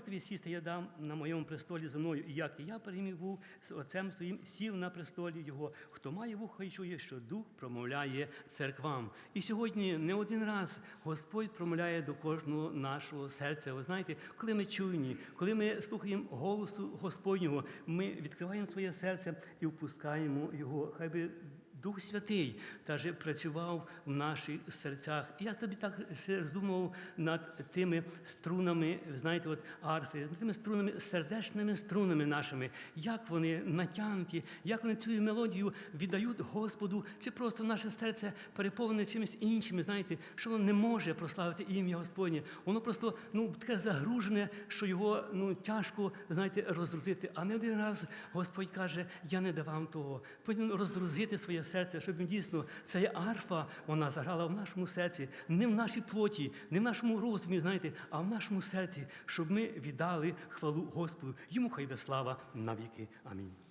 хочете ви сісти, я дам на моєму престолі зі мною, і як і я переміг був з отцем своїм, сів на престолі його. Хто має вухо і чує, що дух промовляє церквам. І сьогодні не один раз Господь промовляє до кожного нашого серця. Ви знаєте, коли ми чуйні, коли ми слухаємо голосу Господнього, ми відкриваємо своє серце і впускаємо його. Хай би Дух Святий теж працював в наших серцях. І я тобі так роздумував над тими струнами, знаєте, от арфи, над тими струнами, сердечними струнами нашими, як вони натягнуті, як вони цю мелодію віддають Господу, чи просто наше серце переповнене чимось іншим, знаєте, що воно не може прославити ім'я Господнє. Воно просто ну, таке загружене, що його ну, тяжко знаєте, роздрузити. А не один раз Господь каже, я не давав того. Повинен роздрузити своє серце, щоб він дійсно ця арфа, вона заграла в нашому серці, не в нашій плоті, не в нашому розумі, знаєте, а в нашому серці, щоб ми віддали хвалу Господу. Йому хай де слава навіки. Амінь.